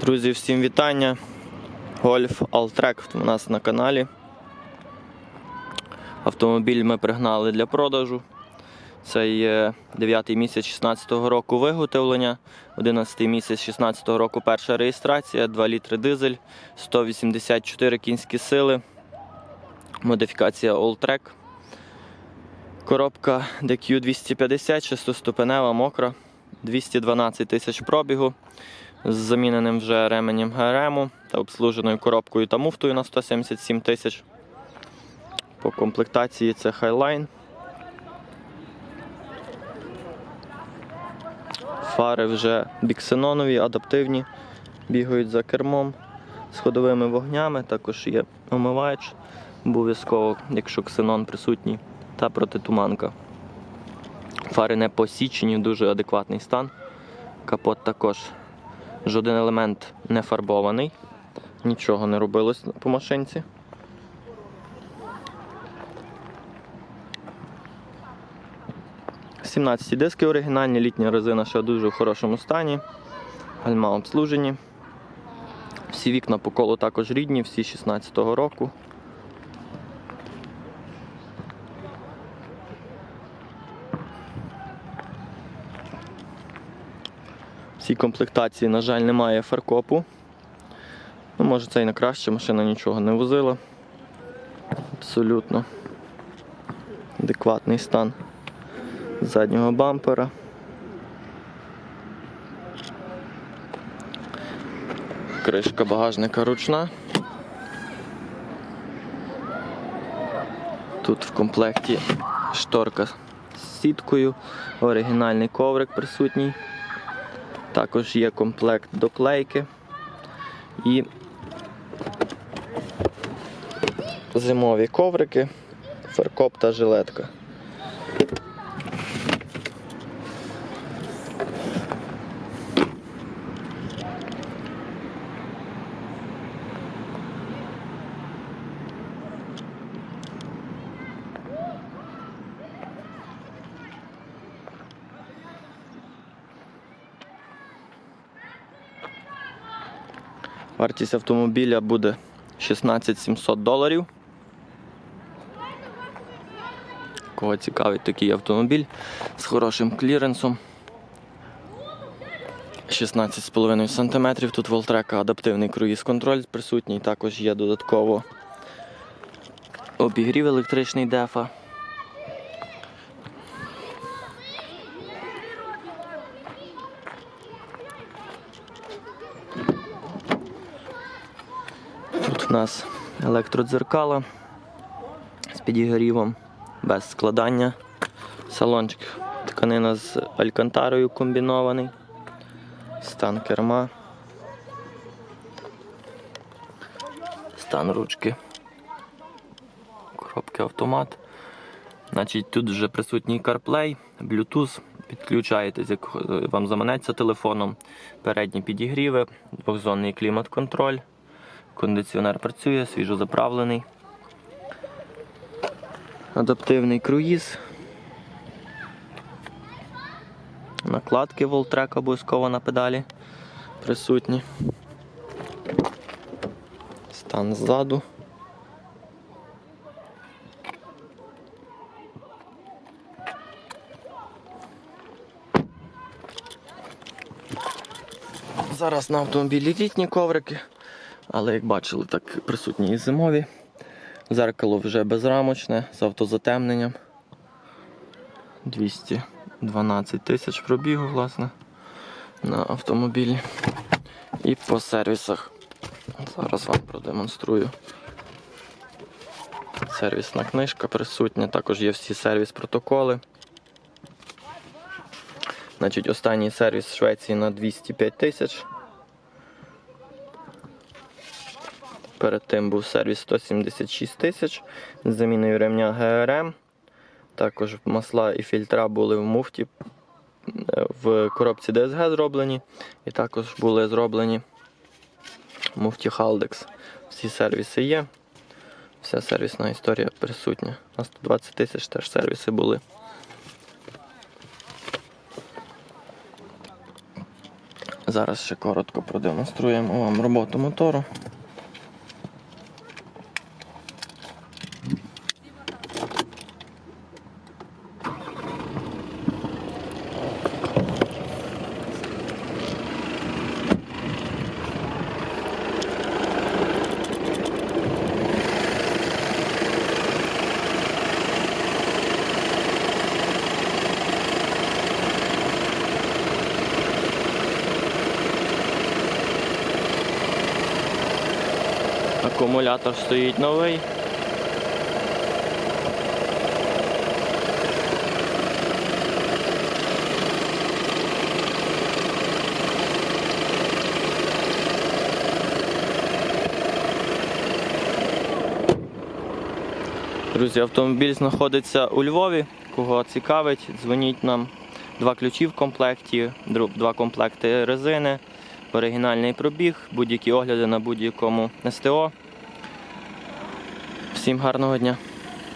Друзі, всім вітання. Гольф Алтрек у нас на каналі. Автомобіль ми пригнали для продажу. Це є 9 місяць 16 року виготовлення, 11 місяць 16 року перша реєстрація, 2 літри дизель, 184 кінські сили, модифікація Alltrack. Коробка DQ250, шестиступенева, мокра, 212 тисяч пробігу з заміненим вже ременем ГРМ та обслуженою коробкою та муфтою на 177 тисяч. По комплектації це Highline. Фари вже біксенонові, адаптивні, бігають за кермом з ходовими вогнями, також є омивач, обов'язково, якщо ксенон присутній, та протитуманка. Фари не посічені, дуже адекватний стан. Капот також Жоден елемент не фарбований, нічого не робилось по машинці. Сімнадцяті диски оригінальні, літня резина ще дуже в хорошому стані. Гальма обслужені. Всі вікна по колу також рідні, всі 16-го року. Цій комплектації, на жаль, немає фаркопу. Ну, може це і на краще, машина нічого не возила. Абсолютно адекватний стан заднього бампера. Кришка багажника ручна. Тут в комплекті шторка з сіткою, оригінальний коврик присутній. Також є комплект доклейки і зимові коврики, фаркоп та жилетка. Вартість автомобіля буде 16 700 доларів. Кого цікавить такий автомобіль з хорошим кліренсом. 16,5 см. Тут Волтрека адаптивний круїз-контроль присутній, також є додатково обігрів електричний дефа. В нас електродзеркала з підігрівом, без складання. Салончик тканина з алькантарою комбінований. Стан керма. Стан ручки. Коробки автомат. Значить, тут вже присутній CarPlay, Bluetooth. Підключаєтесь, як вам заманеться телефоном. Передні підігріви, двохзонний клімат-контроль. Кондиціонер працює, свіжо заправлений. Адаптивний круїз. Накладки Voltrek обов'язково на педалі присутні. Стан ззаду. Зараз на автомобілі літні коврики. Але як бачили, так присутні і зимові. Зеркало вже безрамочне з автозатемненням. 212 тисяч пробігу, власне, на автомобілі. І по сервісах. Зараз вам продемонструю. Сервісна книжка присутня, також є всі сервіс-протоколи. Значить, останній сервіс в Швеції на 205 тисяч. Перед тим був сервіс 176 тисяч з заміною ремня ГРМ. Також масла і фільтра були в муфті е, в коробці DSG зроблені. І також були зроблені в муфті Haldex. Всі сервіси є. Вся сервісна історія присутня. На 120 тисяч теж сервіси були. Зараз ще коротко продемонструємо вам роботу мотору. Акумулятор стоїть новий. Друзі, автомобіль знаходиться у Львові. Кого цікавить, дзвоніть нам. Два ключі в комплекті, два комплекти резини, оригінальний пробіг, будь-які огляди на будь-якому СТО. Всім гарного дня!